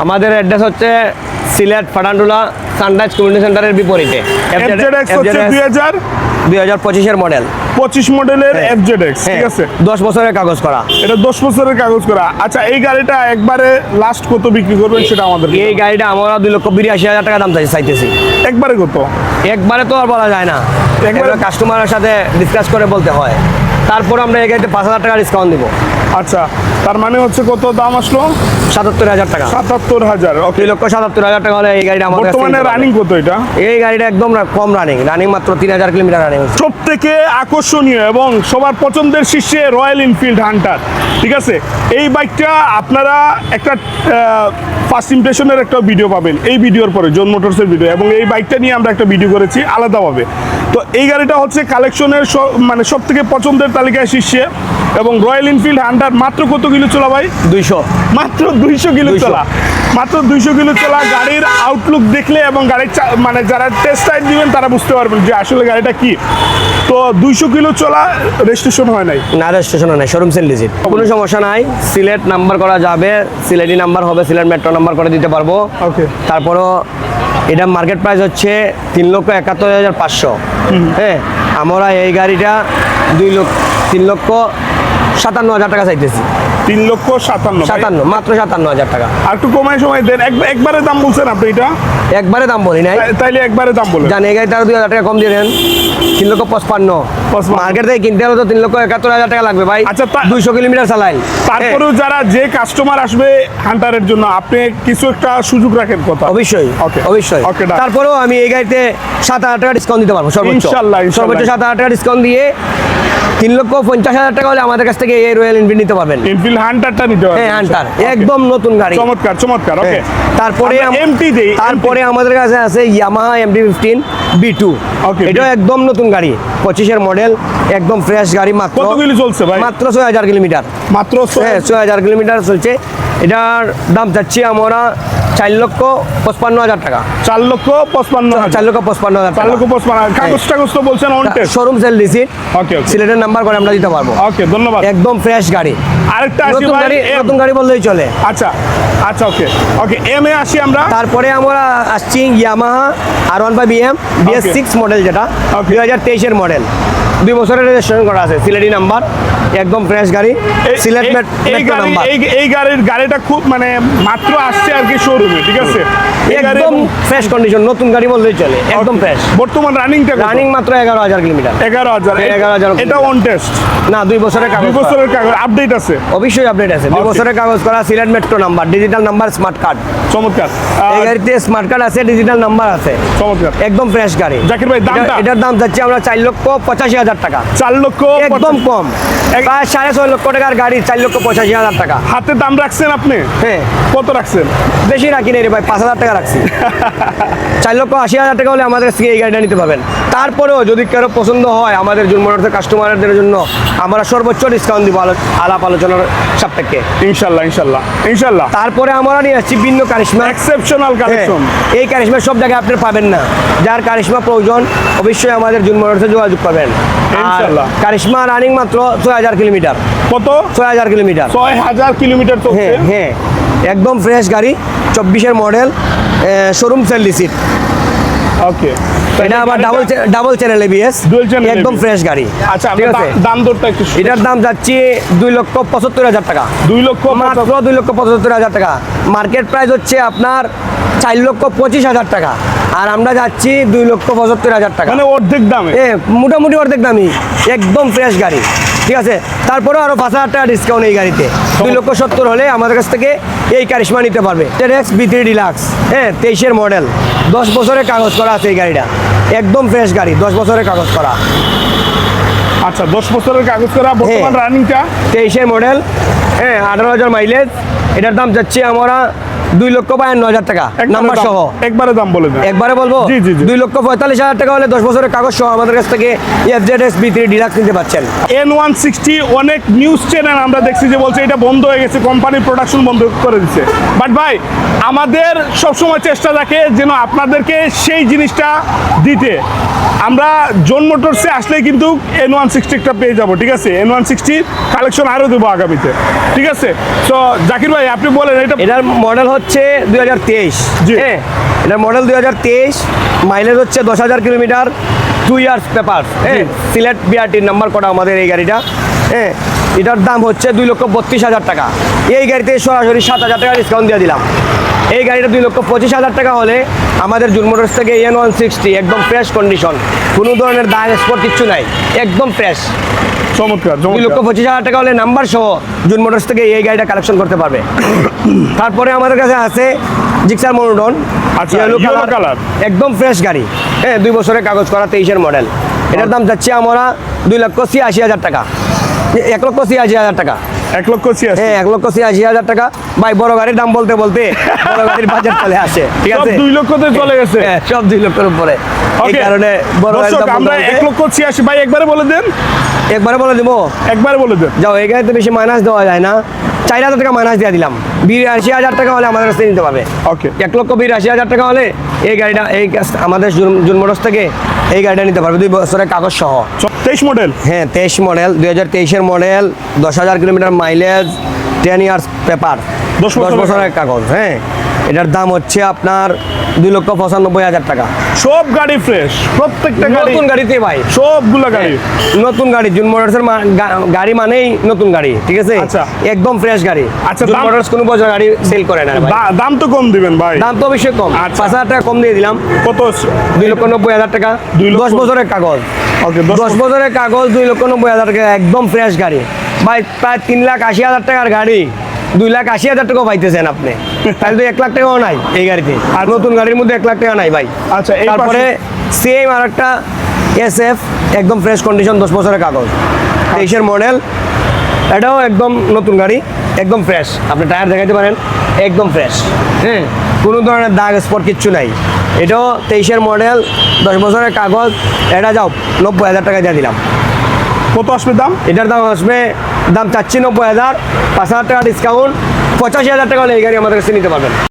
আমাদের অ্যাড্রেস হচ্ছে Sylhet ফাটান্ডুলা sunrise community সেন্টারের বিপরীতে। দুই হাজার পঁচিশের মডেল পঁচিশ মডেলের হ্যাঁ। এফজেডএক্স ঠিক আছে? দশ বছরের কাগজ করা। এটা দশ বছরের কাগজ করা। আচ্ছা এই গাড়িটা একবারে লাস্ট কত বিক্রি করবেন সেটা আমাদের এই গাড়িটা আমরা দুই লক্ষ বিরাশি হাজার টাকা দাম চাই- চাইতেছি। একবারে কত? একবারে তো আর বলা যায় না। একবারে কাস্টমারের সাথে ডিসকাস করে বলতে হয়। তারপর আমরা এই গাড়িতে পাঁচ হাজার টাকা ডিসকাউন্ট দিব। আচ্ছা তার মানে হচ্ছে কত দাম আসলো? সাতাত্তর হাজার টাকা। সাতাত্তর হাজার দুই লক্ষ সাতাত্তর হাজার টাকা হলে এই গাড়িটা আমাদের বর্তমানে রানিং কত এটা? এই গাড়িটা একদম কম রানিং রানিং মাত্র তিন হাজার কিলোমিটার রানিং সব থেকে আকর্ষণীয় এবং সবার পছন্দের শীর্ষে রয়্যাল এনফিল্ড হান্টার ঠিক আছে? এই বাইকটা আপনারা একটা ফার্স্ট ইমপ্রেশনের একটা ভিডিও পাবেন। এই ভিডিওর পরে জন মোটরসের ভিডিও এবং এই বাইকটা নিয়ে আমরা একটা ভিডিও করেছি আলাদাভাবে। তো এই গাড়িটা হচ্ছে কালেকশনের মানে সব থেকে পছন্দের তালিকায় শীর্ষে এবং রয়্যাল এনফিল্ড হান্টার মাত্র কত কিলো চলা ভাই? দুইশো। মাত্র দুইশো কিলো চলা। মাত্র দুইশো কিলো চলা গাড়ির আউটলুক দেখলে এবং গাড়ির মানে যারা টেস্ট রাইড দিবেন তারা বুঝতে পারবেন যে আসলে গাড়িটা কি। তো দুইশো কিলো চলা রেজিস্ট্রেশন হয় নাই? না রেজিস্ট্রেশন হয় নাই। শোরুম সেল ডিজিট কোনো সমস্যা নাই। সিলেট নাম্বার করা যাবে। সিলেটি নাম্বার হবে সিলেট মেট্রো নাম্বার করে দিতে পারব। ওকে তারপরও এটা মার্কেট প্রাইস হচ্ছে তিন লক্ষ একাত্তর হাজার পাঁচশো। হ্যাঁ আমরা এই গাড়িটা দুই লক্ষ তিন লক্ষ সাতান্ন হাজার টাকা চাইতেছি। তিন লক্ষ সাতান্ন সাতান্ন মাত্র সাতান্ন হাজার টাকা। আর একটু কমায় সময় দেন। একবারে দাম বলছেন আপনি এটা? একবারে দাম বলি নাই। তাইলে একবারে দাম বলেন। জানি এই গাড়িটা আরও দুই হাজার টাকা কম দিয়ে দেন। তিন লক্ষ পঁচপান্ন। মার্কেট থেকে কিনতে হলে তো তিন লক্ষ একাত্তর হাজার টাকা লাগবে ভাই। আচ্ছা, দুইশো কিলোমিটার চালাই তারপরেও যারা যে কাস্টমার আসবে হান্টারের জন্য আপনি কিছু একটা সুযোগ রাখেন কথা। অবশ্যই। Okay. অবশ্যই। Done. তারপরেও আমি এই গাড়িতে সাত হাজার টাকা ডিসকাউন্ট দিতে পারব সর্বোচ্চ। ইনশাল্লাহ। সর্বোচ্চ সাত হাজার টাকা ডিসকাউন্ট দিয়ে তিন লক্ষ পঞ্চাশ হাজার টাকা হলে আমাদের কাছ থেকে এই রয়্যাল এনফিল্ড নিতে পারবেন। হান্টারটা নিতে পারবেন হ্যাঁ হান্টার একদম নতুন গাড়ি। চমৎকার চমৎকার ওকে হ্যাঁ। তারপরে এমটি দেই তারপরে আমাদের কাছে আছে Yamaha MT fifteen V two Okay, এটাও একদম নতুন গাড়ি পঁচিশের মডেল একদম ফ্রেশ গাড়ি মাত্র কত কিলো চলছে ভাই? মাত্র ছয় হাজার কিলোমিটার। মাত্র হ্যাঁ ছয় হাজার কিলোমিটার চলছে। এটার দাম চাচ্ছি আমরা চার লক্ষ পঁচপান্ন হাজার টাকা। চার লক্ষ পঁচপান্ন চার হাজার লক্ষ পঁচপান্ন হাজার চার লক্ষ পঁচপান্ন কাগজ টাগজ তো বলছেন শোরুম সেল রিসিট ওকে সিলেটের নাম্বার করে আমরা দিতে পারব। ওকে ধন্যবাদ। একদম ফ্রেশ গাড়ি। আরেকটা আসি গাড়ি নতুন গাড়ি বললেই চলে। আচ্ছা আচ্ছা ওকে ওকে এম এ আসি আমরা। তারপরে আমরা আসছি Yamaha R one five M BS. Six model যেটা। Okay. দুই হাজার তেইশের মডেল দুই বছরের রেজিস্ট্রেশন করা আছে সিলেটি নাম্বার একদম ফ্রেশ গাড়ি সিলেট এই- গাড়ি নাম্বার এই গাড়ির গাড়িটা খুব মানে মাত্র আসছে আর কি শোরুমে ঠিক আছে? একদম ফ্রেশ কন্ডিশন নতুন গাড়ি বললেই চলে একদম ফ্রেশ বর্তমান রানিংটা রানিং মাত্র এগারো হাজার কিলোমিটার এগারো হাজার। 11,000 এটা অন টেস্ট না দুই বছরের কাগজ করা। বছরের কাগজ আপডেট আছে? অবশ্যই আপডেট আছে। দুই বছরের কাগজ করা Sylhet metro number digital number smart card চমৎকার। এই গাড়িতে স্মার্ট কার্ড আছে ডিজিটাল নাম্বার আছে। চমৎকার। একদম ফ্রেশ গাড়ি। জাকির ভাই, দামটা? এটার দাম যাচ্ছে আমরা চার লক্ষ পঁচাশি হাজার টাকা। চার লক্ষ একদম কম। সাড়ে ছয় লক্ষ টাকার গাড়ি চার লক্ষ পঁচাশি হাজার টাকা। হাতে দাম রাখছেন আপনি? হ্যাঁ। কত রাখছেন? বেশি রাখি নেই রে ভাই পাঁচ হাজার টাকা রাখছি। চার লক্ষ আশি হাজার টাকা হলে আমাদের এই গাড়িটা নিতে পারবেন। তারপরেও যদি কারও পছন্দ হয় আমাদের জুন মোটরসের কাস্টমারদের জন্য আমরা সর্বোচ্চ ডিসকাউন্ট দিব আলো- আলাপ আলোচনার সাপেক্ষে ইনশাল্লাহ ইনশাল্লাহ ইনশাল্লাহ। তারপরে আমরা নিয়ে আসছি ভিন্ন কারিশমা। এক্সেপশনাল কালেকশন এই কারিশমা সব জায়গায় আপনি পাবেন না। যার কারিশমা প্রয়োজন অবশ্যই আমাদের জুন মোটরসে যোগাযোগ আর ইনশাল্লাহ। কারিশমা রানিং মাত্র ছয় হাজার কিলোমিটার। কত? ছয় হাজার কিলোমিটার। ছয় হাজার কিলোমিটার চলছে? হ্যাঁ হ্যাঁ। একদম ফ্রেশ গাড়ি চব্বিশের model showroom sale receipt okay এটা আবার ডাবল ডাবল চ্যানেল এবিএস একদম ফ্রেশ গাড়ি। আচ্ছা ঠিক আছে? দাম দরটা একটু। এটার দাম যাচ্ছে দুই লক্ষ পঁচাত্তর হাজার টাকা। দুই লক্ষ মাত্র দুই লক্ষ পঁচাত্তর হাজার টাকা। মার্কেট প্রাইস হচ্ছে আপনার চার লক্ষ পঁচিশ হাজার টাকা। আর আমরা যাচ্ছি দুই লক্ষ পঁচাত্তর হাজার টাকা। মানে অর্ধেক দামে? এ মোটামুটি অর্ধেক দামি একদম ফ্রেশ গাড়ি। ঠিক আছে? তারপরেও আরও পাঁচ হাজার টাকা ডিসকাউন্ট এই গাড়িতে। দুই লক্ষ সত্তর হলে আমাদের কাছ থেকে এই কারিশমা নিতে পারবে। টেরেক্স বি থ্রি ডিলাক্স হ্যাঁ তেইশের মডেল দশ বছরের কাগজ করা আছে এই গাড়িটা। একদম ফ্রেশ গাড়ি দশ বছরের কাগজ করা। আচ্ছা দশ বছরের কাগজ করা বর্তমান হ্যাঁ। রানিংটা তেইশের মডেল হ্যাঁ আঠারো হাজার মাইলেজ এটার দাম যাচ্ছে আমরা দুই লক্ষ বায়ান্ন হাজার টাকা নাম্বার সহ। একবারে দাম বলে দেন। একবারে বলব? জি, জি, জি। দুই লক্ষ পঁয়তাল্লিশ হাজার টাকা হলে দশ বছরের কাগজ সহ আমাদের কাছ থেকে F Z S V three deluxe নিতে পারছেন। এন ওয়ান সিক্সটি অনেক নিউজ চ্যানেল আমরা দেখছি যে বলছে এটা বন্ধ হয়ে গেছে কোম্পানির প্রোডাকশন বন্ধ করে দিচ্ছে বাট ভাই আমাদের সবসময় চেষ্টা থাকে যেন আপনাদেরকে সেই জিনিসটা দিতে। আমরা জোন মোটরসে আসলে কিন্তু এন ওয়ান সিক্সটি একটা পেয়ে যাব ঠিক আছে? এন ওয়ান সিক্সটি কালেকশন আরও দেবো আগামীতে। ঠিক আছে? তো জাকির ভাই আপনি বলেন এটা এটার মডেল হচ্ছে দুই হাজার তেইশ। হ্যাঁ এটার মডেল দুই হাজার তেইশ। মাইলেজ হচ্ছে দশ হাজার কিলোমিটার টু ইয়ার্স পেপার হ্যাঁ সিলেট বিআরটির নাম্বার কটা আমাদের এই গাড়িটা। হ্যাঁ এটার দাম হচ্ছে দুই লক্ষ বত্রিশ হাজার টাকা। এই গাড়িতে সরাসরি সাত হাজার টাকা ডিসকাউন্ট দিয়ে দিলাম। এই গাড়িটা দুই লক্ষ পঁচিশ হাজার টাকা হলে আমাদের জুন মোটরস থেকে এন ওয়ান সিক্সটি একদম ফ্রেশ কন্ডিশন কোনো ধরনের দাগ স্পট কিচ্ছু নাই একদম ফ্রেশ চমৎকার দুই লক্ষ পঁচিশ হাজার টাকা হলে নাম্বার সহ জুন মোটরস থেকে এই গাড়িটা কালেকশন করতে পারবে। তারপরে আমাদের কাছে আছে জিক্সার মনোডন আচ্ছা। একদম ফ্রেশ গাড়ি। হ্যাঁ দুই বছরের কাগজ করা তেইশের মডেল এটার দাম যাচ্ছে আমরা দুই লক্ষ ছিয়াশি হাজার টাকা। এক লক্ষ ছিয়াশি হাজার টাকা। এক লক্ষ ছিয়াশি। হ্যাঁ এক লক্ষ ছিয়াশি হাজার টাকা। ভাই বড় গাড়ির দাম বলতে বলতে বড় গাড়ির বাজেট চলে আসে ঠিক আছে? দুই লক্ষতে চলে গেছে। হ্যাঁ, সব দুই লক্ষের উপরে। এই কারণে বড় আমরা এক লক্ষ ছিয়াশি ভাই একবারে বলে দেন। একবারে বলে দিব? একবারে বলে দেন। যাও এই গাড়িতে বেশি মাইনাস দেওয়া যায় না। চার হাজার টাকা মাইনাস দিয়ে দিলাম। বিরাশি হাজার টাকা হলে আমাদের কাছ নিতে পারবে। ওকে এক লক্ষ বিরাশি হাজার টাকা হলে এই গাড়িটা এই আমাদের জুন মোটরস থেকে এই গাড়িটা নিতে পারবে। দুই বছরের কাগজ সহ। তেইশ মডেল হ্যাঁ তেইশ মডেল দুই হাজার তেইশের মডেল দশ হাজার kilometre mileage ten years paper দশ বছরের কাগজ হ্যাঁ। এটার দাম হচ্ছে আপনার দুই লক্ষ পঁচানব্বই হাজার টাকা। সব গাড়ি ফ্রেশ প্রত্যেকটা গাড়ি। নতুন গাড়িতে ভাই। সবগুলো গাড়ি। নতুন গাড়ি জুন মোটরসের গাড়ি মানেই নতুন গাড়ি ঠিক আছে? আচ্ছা। একদম ফ্রেশ গাড়ি। আচ্ছা, জুন মোটরস কোনো বছর গাড়ি সেল করে না ভাই। দাম তো কম দিবেন ভাই। দাম তো অবশ্যই কম। আচ্ছা। পাঁচ হাজার টাকা কম দিয়ে দিলাম। কত দুই লক্ষ নব্বই হাজার টাকা। দশ বছরের কাগজ। ওকে দশ বছরের কাগজ দুই লক্ষ নব্বই হাজার টাকা একদম ফ্রেশ গাড়ি। ভাই প্রায় তিন লাখ আশি হাজার টাকার গাড়ি। দুই লাখ আশি হাজার টাকা পাইতেছেন আপনি। তাহলে তো এক লাখ টাকাও নাই এই গাড়িতে। আর নতুন গাড়ির মধ্যে এক লাখ টাকা নাই ভাই। আচ্ছা, তারপরে সেম আর একটা এস এফ একদম ফ্রেশ কন্ডিশন দশ বছরের কাগজ। তেইশের মডেল এটাও একদম নতুন গাড়ি একদম ফ্রেশ আপনি টায়ার দেখাইতে পারেন একদম ফ্রেশ হ্যাঁ কোনো ধরনের দাগ স্পট কিচ্ছু নাই। এটাও তেইশের মডেল দশ বছরের কাগজ এটা যাও নব্বই হাজার টাকা দিয়ে দিলাম। কত আসবে দাম? এটার দাম আসবে, দাম চাচ্ছি নব্বই হাজার, পাঁচ হাজার টাকা ডিসকাউন্ট পঁচাশি হাজার টাকা হলে এই গাড়ি আমাদের কাছে নিতে পারবেন।